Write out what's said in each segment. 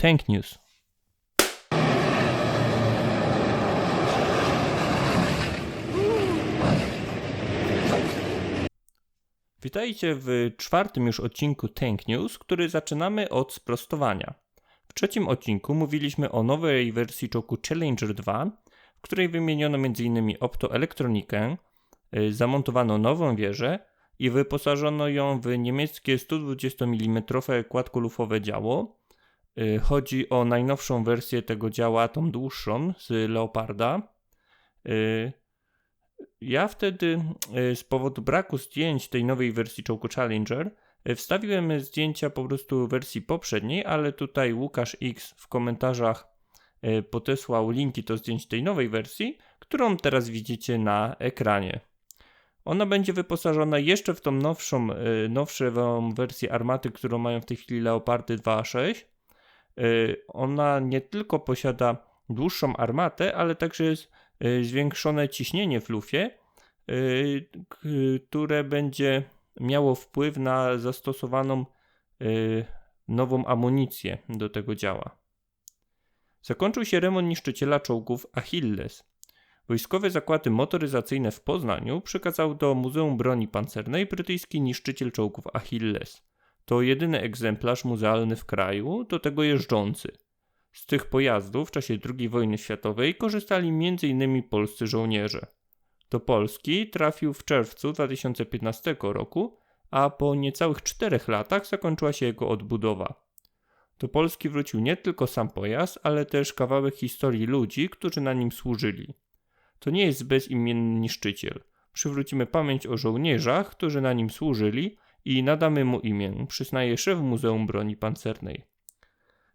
Tank News. Witajcie w czwartym już odcinku Tank News, który zaczynamy od sprostowania. W trzecim odcinku mówiliśmy o nowej wersji czołgu Challenger 2, w której wymieniono m.in. optoelektronikę, y, zamontowano nową wieżę i wyposażono ją w niemieckie 120 mm kładkolufowe działo. Y, chodzi o najnowszą wersję tego działa, tą dłuższą z Leoparda. Y, ja wtedy z powodu braku zdjęć tej nowej wersji czołgu Challenger wstawiłem zdjęcia po prostu wersji poprzedniej, ale tutaj Łukasz X w komentarzach potesłał linki do zdjęć tej nowej wersji, którą teraz widzicie na ekranie. Ona będzie wyposażona jeszcze w tą nowszą, nowszą wersję armaty, którą mają w tej chwili Leopardy 2.6. Ona nie tylko posiada dłuższą armatę, ale także jest zwiększone ciśnienie w lufie, które będzie miało wpływ na zastosowaną nową amunicję do tego działa. Zakończył się remont niszczyciela czołgów Achilles. Wojskowe zakłady motoryzacyjne w Poznaniu przekazał do Muzeum Broni Pancernej brytyjski niszczyciel czołgów Achilles. To jedyny egzemplarz muzealny w kraju, do tego jeżdżący. Z tych pojazdów w czasie II wojny światowej korzystali m.in. polscy żołnierze. Do Polski trafił w czerwcu 2015 roku, a po niecałych czterech latach zakończyła się jego odbudowa. Do Polski wrócił nie tylko sam pojazd, ale też kawałek historii ludzi, którzy na nim służyli. To nie jest bezimienny niszczyciel. Przywrócimy pamięć o żołnierzach, którzy na nim służyli i nadamy mu imię, przyznaje szef Muzeum Broni Pancernej.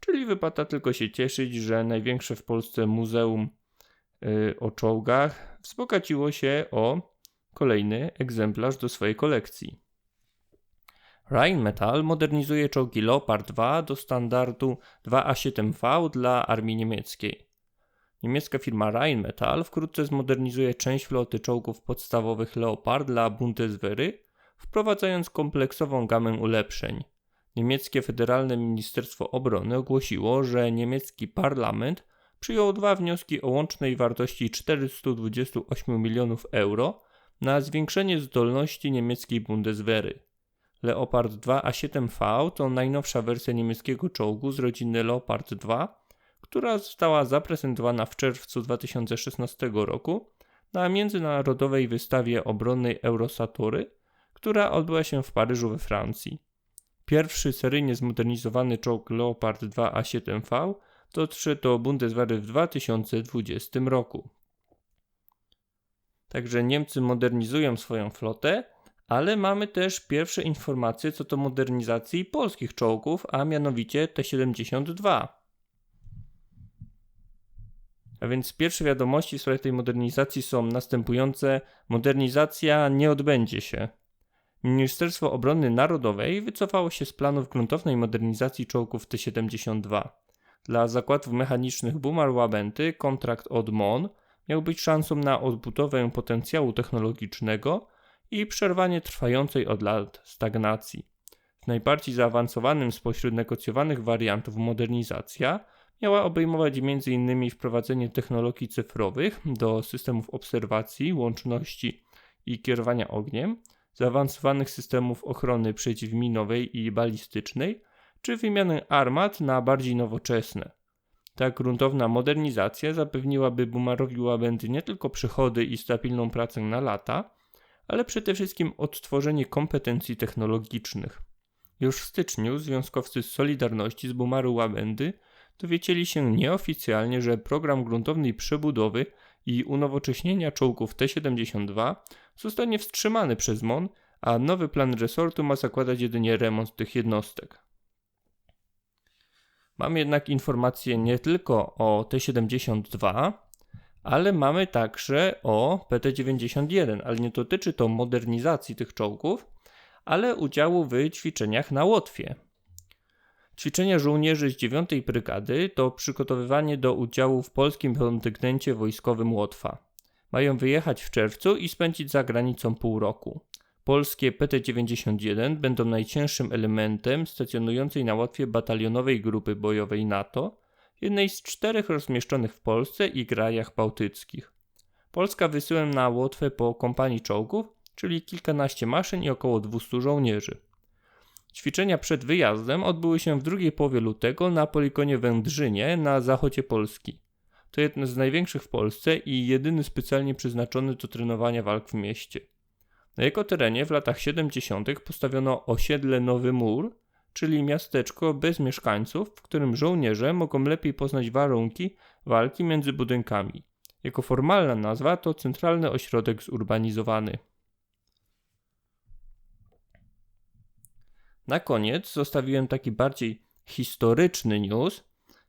Czyli wypada tylko się cieszyć, że największe w Polsce muzeum yy, o czołgach wzbogaciło się o kolejny egzemplarz do swojej kolekcji. Rheinmetall modernizuje czołgi Leopard 2 do standardu 2A7V dla armii niemieckiej. Niemiecka firma Rheinmetall wkrótce zmodernizuje część floty czołgów podstawowych Leopard dla Bundeswehry, wprowadzając kompleksową gamę ulepszeń. Niemieckie Federalne Ministerstwo Obrony ogłosiło, że niemiecki parlament przyjął dwa wnioski o łącznej wartości 428 milionów euro na zwiększenie zdolności niemieckiej Bundeswehry. Leopard 2 A7V to najnowsza wersja niemieckiego czołgu z rodziny Leopard 2, która została zaprezentowana w czerwcu 2016 roku na międzynarodowej wystawie obronnej Eurosatory, która odbyła się w Paryżu we Francji. Pierwszy seryjnie zmodernizowany czołg Leopard 2 A7V dotrze do Bundeswehry w 2020 roku. Także Niemcy modernizują swoją flotę, ale mamy też pierwsze informacje co do modernizacji polskich czołgów, a mianowicie T-72. A więc pierwsze wiadomości w sprawie tej modernizacji są następujące. Modernizacja nie odbędzie się. Ministerstwo Obrony Narodowej wycofało się z planów gruntownej modernizacji czołgów T-72. Dla zakładów mechanicznych Bumar-Łabenty kontrakt od MON miał być szansą na odbudowę potencjału technologicznego i przerwanie trwającej od lat stagnacji. W najbardziej zaawansowanym spośród negocjowanych wariantów modernizacja miała obejmować m.in. wprowadzenie technologii cyfrowych do systemów obserwacji, łączności i kierowania ogniem, zaawansowanych systemów ochrony przeciwminowej i balistycznej, czy wymianę armat na bardziej nowoczesne. Ta gruntowna modernizacja zapewniłaby Bumarowi Łabędy nie tylko przychody i stabilną pracę na lata, ale przede wszystkim odtworzenie kompetencji technologicznych. Już w styczniu związkowcy z Solidarności z Bumaru Łabędy dowiedzieli się nieoficjalnie, że program gruntownej przebudowy i unowocześnienia czołgów T-72 zostanie wstrzymany przez MON, a nowy plan resortu ma zakładać jedynie remont tych jednostek. Mam jednak informacje nie tylko o T-72, ale mamy także o PT-91, ale nie dotyczy to modernizacji tych czołgów, ale udziału w ćwiczeniach na Łotwie. Ćwiczenia żołnierzy z 9 Brygady to przygotowywanie do udziału w polskim kontyngencie wojskowym Łotwa. Mają wyjechać w czerwcu i spędzić za granicą pół roku. Polskie PT-91 będą najcięższym elementem stacjonującej na Łotwie batalionowej grupy bojowej NATO, jednej z czterech rozmieszczonych w Polsce i krajach bałtyckich. Polska wysyła na Łotwę po kompanii czołgów, czyli kilkanaście maszyn i około 200 żołnierzy. Ćwiczenia przed wyjazdem odbyły się w drugiej połowie lutego na poligonie Wędrzynie na zachodzie Polski. To jeden z największych w Polsce i jedyny specjalnie przeznaczony do trenowania walk w mieście. Na jego terenie w latach 70. postawiono osiedle Nowy Mur, czyli miasteczko bez mieszkańców, w którym żołnierze mogą lepiej poznać warunki walki między budynkami. Jego formalna nazwa to Centralny Ośrodek Zurbanizowany. Na koniec zostawiłem taki bardziej historyczny news,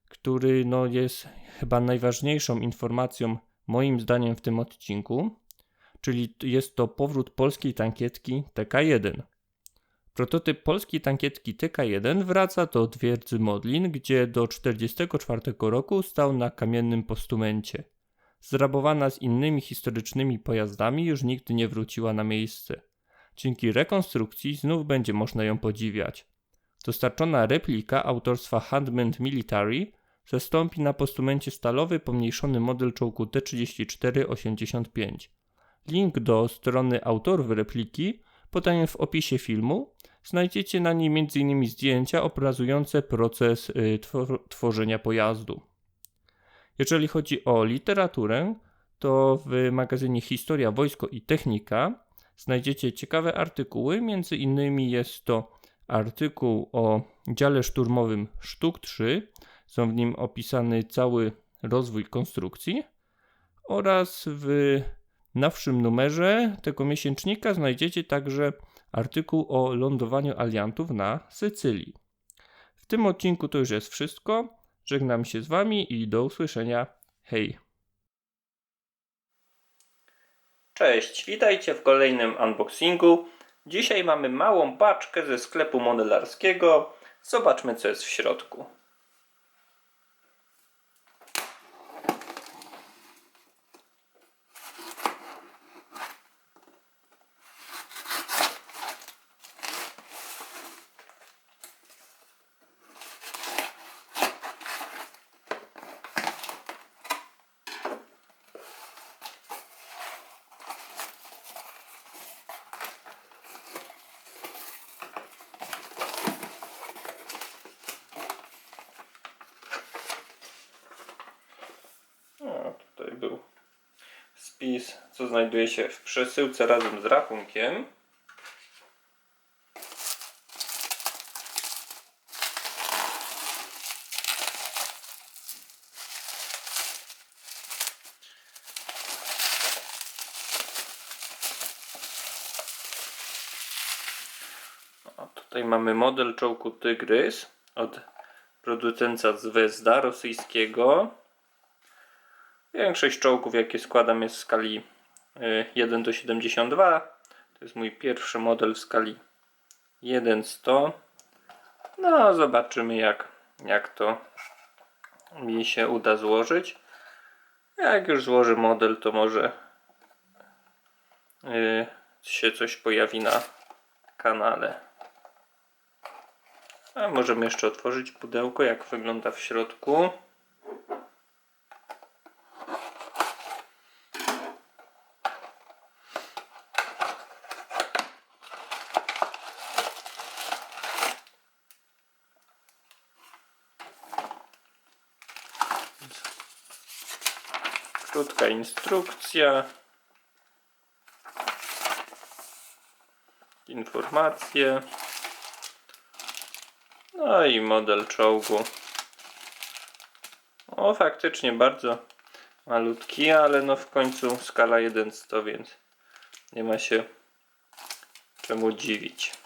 który no, jest chyba najważniejszą informacją moim zdaniem w tym odcinku, czyli jest to powrót polskiej tankietki TK1. Prototyp polskiej tankietki TK1 wraca do twierdzy Modlin, gdzie do 1944 roku stał na kamiennym postumencie. Zrabowana z innymi historycznymi pojazdami już nigdy nie wróciła na miejsce. Dzięki rekonstrukcji znów będzie można ją podziwiać. Dostarczona replika autorstwa Handmade Military zastąpi na postumencie stalowy pomniejszony model czołgu T-34-85. Link do strony autorów repliki podaję w opisie filmu. Znajdziecie na niej m.in. zdjęcia obrazujące proces y, tworzenia pojazdu. Jeżeli chodzi o literaturę, to w magazynie Historia, Wojsko i Technika znajdziecie ciekawe artykuły. Między innymi jest to artykuł o dziale szturmowym Sztuk 3. Są w nim opisany cały rozwój konstrukcji oraz w nowszym numerze tego miesięcznika znajdziecie także artykuł o lądowaniu aliantów na Sycylii. W tym odcinku to już jest wszystko. Żegnam się z Wami i do usłyszenia. Hej! Cześć, witajcie w kolejnym unboxingu. Dzisiaj mamy małą paczkę ze sklepu modelarskiego. Zobaczmy co jest w środku. Tutaj był spis, co znajduje się w przesyłce razem z rachunkiem. Tutaj mamy model czołgu Tygrys od producenta Zvezda rosyjskiego. Większość czołgów jakie składam jest w skali 1 y, do 72. To jest mój pierwszy model w skali 1-100. No zobaczymy jak, jak to mi się uda złożyć. Jak już złoży model to może yy, się coś pojawi na kanale. A możemy jeszcze otworzyć pudełko jak wygląda w środku. Krótka instrukcja. Informacje. No i model czołgu. O, faktycznie bardzo malutki, ale no w końcu skala 1.100, więc nie ma się czemu dziwić.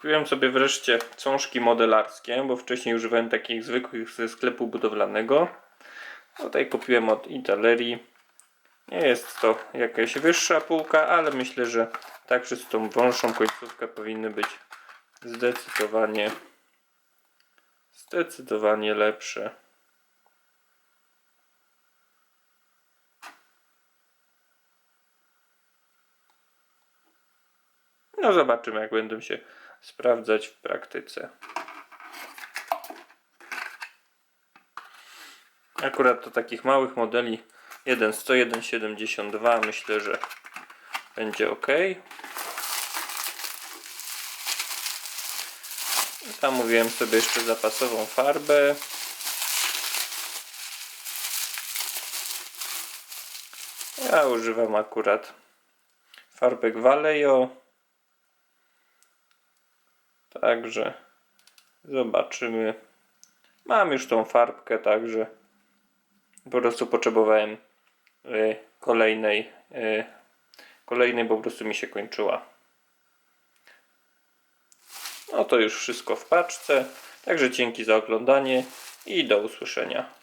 Kupiłem sobie wreszcie cążki modelarskie, bo wcześniej używałem takich zwykłych ze sklepu budowlanego. Tutaj kupiłem od Italerii. Nie jest to jakaś wyższa półka, ale myślę, że tak przez tą wąższą końcówkę powinny być zdecydowanie zdecydowanie lepsze. No zobaczymy jak będą się sprawdzać w praktyce. Akurat do takich małych modeli 1 101 72 myślę, że będzie ok. Zamówiłem sobie jeszcze zapasową farbę. Ja używam akurat farbek Vallejo. Także zobaczymy. Mam już tą farbkę, także po prostu potrzebowałem y, kolejnej, y, kolejnej po prostu mi się kończyła. No to już wszystko w paczce. Także dzięki za oglądanie i do usłyszenia.